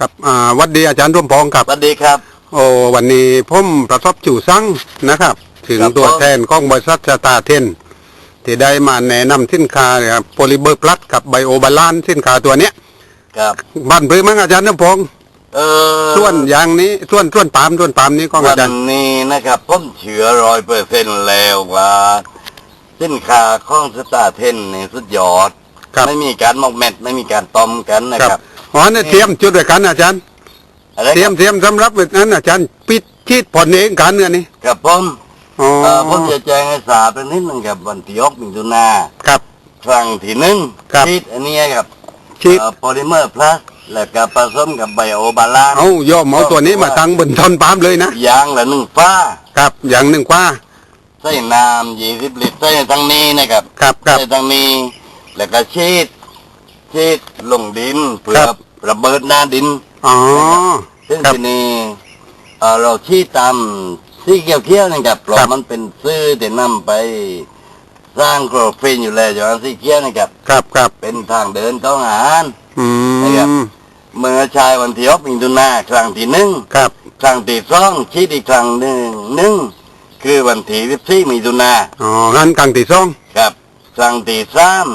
ครับอ่าวัดดีอาจารย์ร่วมพองครับ สวัสดีครับ โอ้วันนี้ผมประสบจู่ซังนะครับ ถึงครับตัวผม แทนของบริษัทสตาร์เทนที่ได้มาแนะนำสินค้าเนี่ยโพลิเบอร์พลัสกับไบโอบาลานสินค้าตัวเนี้ยครับ บ้านพื้นมั้งอาจารย์น้ำพองเออส่วนอย่างนี้ส่วนส่วนปาล์มส่วนปาล์มนี้ของวัอาจารนย์นี้นะครับผมเชื่อร้อยเปอร์เซ็นต์แล้วว่าสินค้าของสตาร์เทนนี่สุดยอด ครับ ไม่มีการหมกเม็ดไม่มีการต้มกันนะครัครับ อ๋อเนี่ยเตรียมจุดด้วยกันอาจารย์ อะไรเตรียมเตรียมสำหรับแบบนั้นอาจารย์ ปิดชีดผ่อนเองกันเนี่ยนี่กับผมอ๋อเอ่อผมจะแจ้งให้ทราบเป็นนิดหนึงครับวันที่ยกมิถุนาครับ ครั้งที่หนึ่งครับ ชีดอันนี้ครับชีดโพลิเมอร์พลัสแล้วก็ผสมกับไบโอบาลานเอาย่อมเอาตัวนี้มาตั้งบนต้นปาล์มเลยนะยางละหนึ่งฟ้าครับอย่างหนึ่งกว่าใส่น้ำยี่สิบลิตรใส่ทั้งนี้นะครับครับครับใส่ทั้งนี้ แล้วก็ชีด ชีดลงดินเพื่อครับ ระเบิดหน้าดิน อ๋อ ซึ่งครับทีนี้เอ่อเราชีดตามสีเขียวๆนะครับเพราะครับ มันเป็นซื้อที่นำไปสร้างโครฟินอยู่แล้วอย่างสีเขียวนะครับ ครับครับเป็นทางเดินต้องอาหาร อืนะครับ มเมื่อชายวันที่ยกมิถุนาครั้งที่หนึ่งครับ ครั้งที่สองชีดอีกครั้งหนึ่งหนึ่งคือวันที่สิบสี่มิถุนาอ๋องั้นกลางที่สอง ครับ ครั้งที่สาม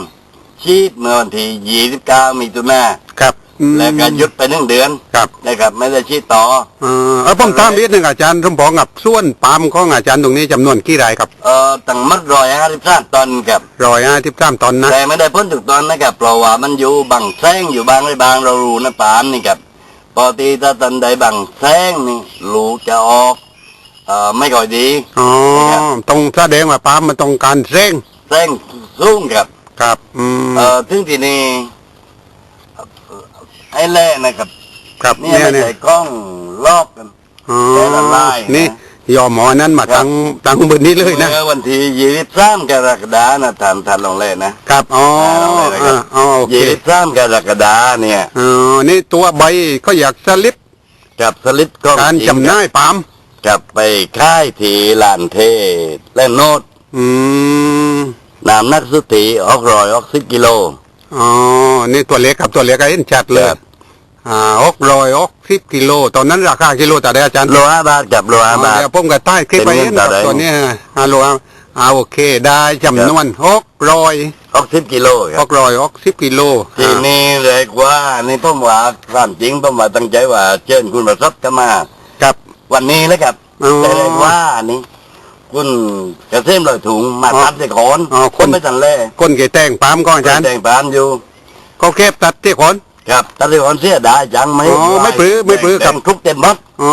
ชีดเมื่อวันที่ยี่สิบเก้ามิถุนาครับอืม แล้วก็หยุดไปหนึ่งเดือนครับ นะครับ ไม่ได้ชีดต่อ เออเอาผมถามนิดหนึงอาจารย์สมพงษ์กับส่วนปาล์มของอาจารย์ตรงนี้จำนวนกี่ไร่ครับเอ่อตั้งมัดร้อยห้าสิบสามตอนครับ ร้อยห้าสิบสามตอนนะ แต่ไม่ได้พ้นถึงตอนนะครับเพราะว่ามันอยู่บังแซงอยู่บางไม่บางเรารู้นะปามนี่ครับปกติถ้าตันใดบังแซงนี่ลูกจะออกเอ่อไม่ค่อยดีอ๋อครับตรงแสดงว่าปาล์มมันต้องการเร่งแซงสูงครับ ครับอืมเอ่อถึงที่นี่เอ่อไอ้แร่นะครับ ครับเนี่ยเนี่ยไม่เนี่ยใช่กล้องลอกกัน อ๋อแต่ละลายนะ นี่ยอมหมอนั้นมาครับตั้งตั้งบนนี้เลยนะเมื่อวันที่ยี่สิบสามกรกฎานะทานทานลองเล่นนะครับอ๋อเอาเลยนะครับอ่าอ๋อโอเคยี่สิบสามกรกฎาเนี่ยอ๋อนี่ตัวใบก็อยากสลิปกับสลิดกล้องการจริงจำหน่ายปาล์มกับไปค่ายที่ลานเทศและโนด อืม นามนักสุติออกรอยออกสิบกิโลอ๋อนี่ตัวเล็กกับตัวเล็กก็เห็นชัดเลยครับอ่าอกรอยอกสิบกิโล ตอนนั้นราคากิโลแต่าใดอาจารย์โลห้าบาทกับโลห้าบาทเดี๋ยวผมก็ใต้คลิปไปเป็นเงิเห็นนครับเท่าใดตัวเนี้ยฮัลโหลอ่าโอเคได้จำนวนหกรอยออกสิบกิโลคหรับกรอยอกสิบกิโล ทีอ่านี้เลยว่านี่ผมว่าความจริงผมว่าตั้งใจว่าเชิญคุณประสบก็มา ครับ วันนี้แล้วครับอ๋อแต่เลยว่านี่ คุณกระเทียมลอยถุงมาอ๋อตัดใส่ขอนอ๋อคน ไม่ทันแล่คนเกแต่งปาล์มก็อาจารย์แต่งปานอยู่ก็เก็บตัดที่ขน ครับตัดใส่ขอนเสียดายจังไหมอ๋อไม่ปลื้มไม่ปลื้มครับแต่งทุกเต็มหมัดอ๋อ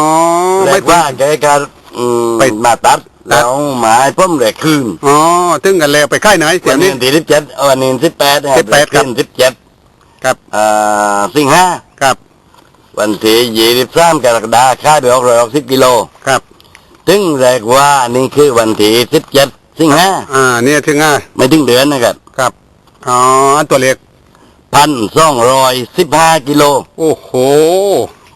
ไม่ไม่ว่าว่าแกก็อืมไปมาตัดแล้วหมายพ่มเลยคืนอ๋อตึงกันแล้วไปค่ายไหนเสีวัยนนี้นี้ ที่สิบเจ็ดวันนี้สิบแปด18ครับ สิบเจ็ดครับอ่าสิงหาครับวันที่ยี่สิบสามกรกฎาคมค่ายไปออกร้อยออกสิบกิโล ครับ ถึงแรกว่านี่คือวันที่สิบเจ็ดสิงหาอ่า เนี่ยถึงอะไม่ถึงเดือนนะครับ ครับ อ๋อ ตัวเล็กพันสองร้อยสิบห้ากิโล โอ้โห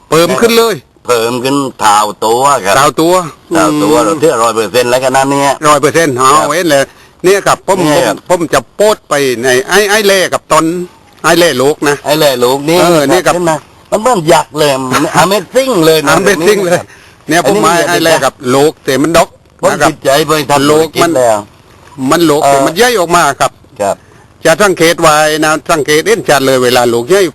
เปิมขึ้นเลย เพิ่มขึ้นเท่าตัวครับดาวตัวเท่าตัวเราเท่าร้อยเปอร์เซ็นต์แล้วกันนั้นเนี่ยร้อยเปอร์เซ็นต์อ๋อครับเว้นเลยเนี่ยครับผมเนี่ผยครัมบผมจะโพสต์ไปในไอ้ไอ้เล่กับตอนไอ้เล่ลูกนะไอ้เลยลูกนี่เออนี่กับขึ้นมามันเหมือนยักษ์เลยมันอเมซิ่งเลยนะอันเป็นซิ่งเลย เนี่ยผมมาอันนี้ไอ้เล่กับลูกแต่มันดกผมนะครับ จิตใจไปทำโลธุรกกิมัจนแล้ว มันลูกเออแต่มันย่อยออกมาครับ ครับ จะสังเกตไว้นะสังเกตเอ็นชัดเลยเวลาลูกย่อย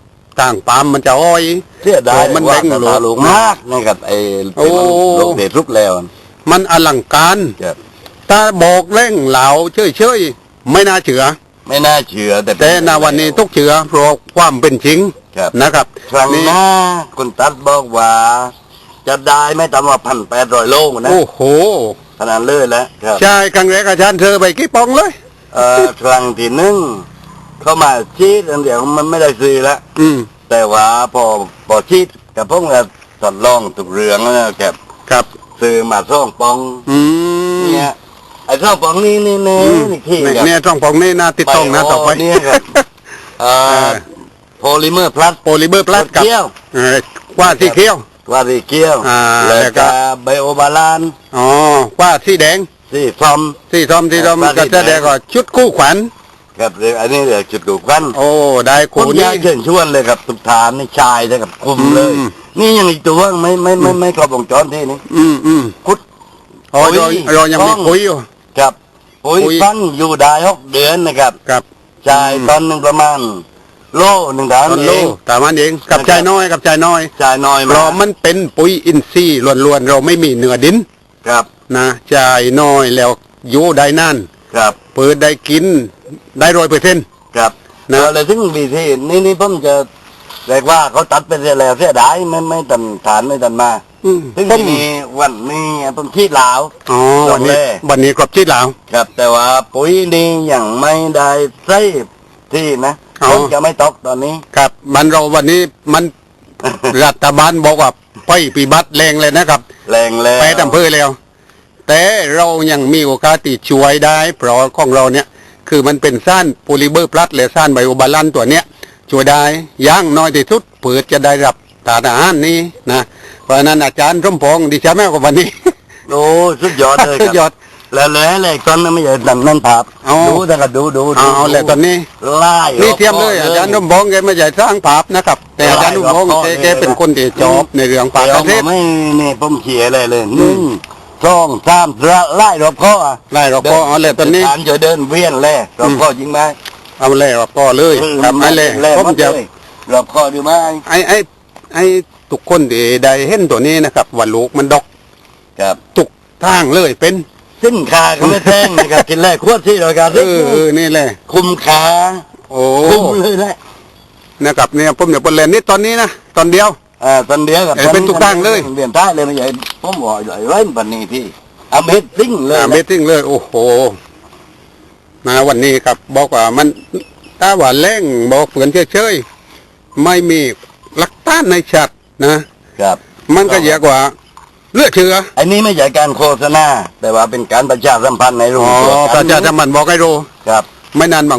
ต่างปามมันจะอ้อยเสียดายมันว่าแบ่งตาลูกลูกมากนะครับไอ้โอ้ที่มันลูกเด็ดรุกแล้วมันอลังการครับถ้าบอกเร่งเหลาเฉยๆไม่น่าเชื่อไม่น่าเชื่อแต่แต่ณวันนี้ทุกเชื่อเพราะความเป็นจริงครับนะครับครั้งนี่หน้าคุณตัดบอกว่า จะได้ไม่ต่ำกว่าพันแปดร้อยโลนะโอ้โหขนาดเลยแล้วครับใช่ครั้งแรกอาจารย์เธอไปกี่ปองเลยเอ่อครั้งที่หนึ่งเข้ามาชีดอันเดียวมันไม่ได้ซื้อแล้วอืมแต่ว่าพอพอชีดกับพวกเราทดลองทุกเรื่องนะครับครับซื้อมาซ่องปอง อืมเนี่ยไอ้ซ่องปองนี่นี่นี่อืมนี่ขี้เนี่ยครับเนี่ยต้องปองนี่น่าติดต้องนะต่อไปเนี่ยครับเอ่อโพลิเมอร์พลัสโพลิเบอร์พลัสกับเกี้ยวเอ่อว่าที่เขี้ยว วารีเกี้ยวอ่าแล้วแล้วก็ก็ ไบโอบาลานอ๋อว่าที่แดงที่ซอมที่ทอมที่ทอมว่าที่ก็จะแดงแดงก็ชุดคู่ขวัญครับเรื่องอันนี้เรื่องจุดดูกันโอ้ได้คุคูณนี่ยายเชิญชวนเลยครับทุกฐานนี่ชายเลยครับคุมเลย อืม นี่ยังอีกตัวไม่ไม่ไม่ไม่ครบวงจรที่นี้อืมอืมคุด อ๋อปุ๋เรายเรายังมีต้องปุ๋ยอยู่ ครับปุ๋ยปุ๋ย ฟันอยู่ได้หกเดือนนะครับ ครับ จ่ายอืม ตอนหนึ่งประมาณ โลหนึ่งฐานตอนเอโลงแต่มันเองกับนะครับใจน้อยกับใจน้อยจ่ายน้อยเพมาราะมันเป็นปุ๋ยอินทรีย์ล้วนๆเราไม่มีเนื้อดินครับนะใจายน้อยแล้วอยู่ได้นานครับเปิดได้กินได้ร้อยเปอร์เซ็นต์ครับนะนะเลยถึงบีที่นี่นี่ผมจะเรียกว่าเขาตัดไปเสียแล้วเสียดายไม่ไม่ตันฐานไม่ตันมาอืมถึงผมที่นี่วันนี้ผมชีดลาวอ๋อวันนี้จบเลยวันนี้ครบชิดแล้วครับ แต่ว่าปุ๋ยนี่ยังไม่ได้ใส่ ที่นะอ๋อ ผมจะไม่ตกตอนนี้ ครับ มันเราวันนี้มันรัฐบาลบอกว่าไปปีบัตรแรงเลยนะครับ แรงแล้วไปอำเภอแล้ว แต่เรายังมีโอกาสที่ช่วยได้ เพราะของเราเนี่ย คือมันเป็นซ่านโพลิเบอร์พลัสและซ่านไบโอบาลันตัวเนี้ยช่วยได้ย่างน้อยที่สุดเผื่อจะได้รับสารอาหารนี้นะเพราะฉะนั้นอาจารย์สมพงษ์ดิฉันแม่กว่าวันนี้ โอ้สุดยอดเลยคสุรัดยอด แล้วเลยเลยตอนนั้นไม่ใช่ดันนั่นภาพเอาดูแต่ก็ดูดูเอาเอาแหละตอนนี้ ไล่นี่เทียมเลยอาจารย์สมพงษ์แกไม่ใหญ่สร้างภาพนะครับ แต่อาจารย์สมพงษ์แกแกเป็นคนที่จอบในเรื่องภาพเดี๋ยปวระเทศไม่นี่ผมเขียนเลยเลยหนึ่งสองสามไล่รอบข้ออะไล่เราก็เอาเลยตอนนี้ การจะเดินเวียนแล่รอบข้อจริงไหมเอาเลยเราก็เลยครับไอ้เลยแล่ผมหมดจะเลยรอบข้อดีไหม ไอ้ไอ้ไอ้ทุกคนที่ได้เห็นตัวนี้นะครับว่าลูกมันดอกครับ ทุกทางเลยเป็น สินค้าก็ไม่แพงนะครับกินแรกขวดที่ราคาเออเออนี่แหละ คุมค่าโอ้คุมเลยแหละนะครับเนี่ยผมเดี๋ยวเปิดเลนนี่ตอนนี้นะตอนเดียวอ่าตอนเดียวกับเป็นทุกตั้งเลยเรียนได้เลยไม่ใช่ผมบอกเลยไว้ปันนี้พี่อเมซิ่งเลยอเมติ้งเลย โอ้โหมาวันนี้ครับบอกว่ามันถ้าว่าแรงบอกเผื่อนเฉยๆไม่มีหลักต้านในชัดนะครับ มันก็เยอะกว่า เลือดเชื้ออันนี้ไม่ใช่การโฆษณา แต่ว่าเป็นการประชาสัมพันธ์ในโรงอ๋อตัวประชาสัมพันธ์บอกให้รู้ครับ ไม่นานบาง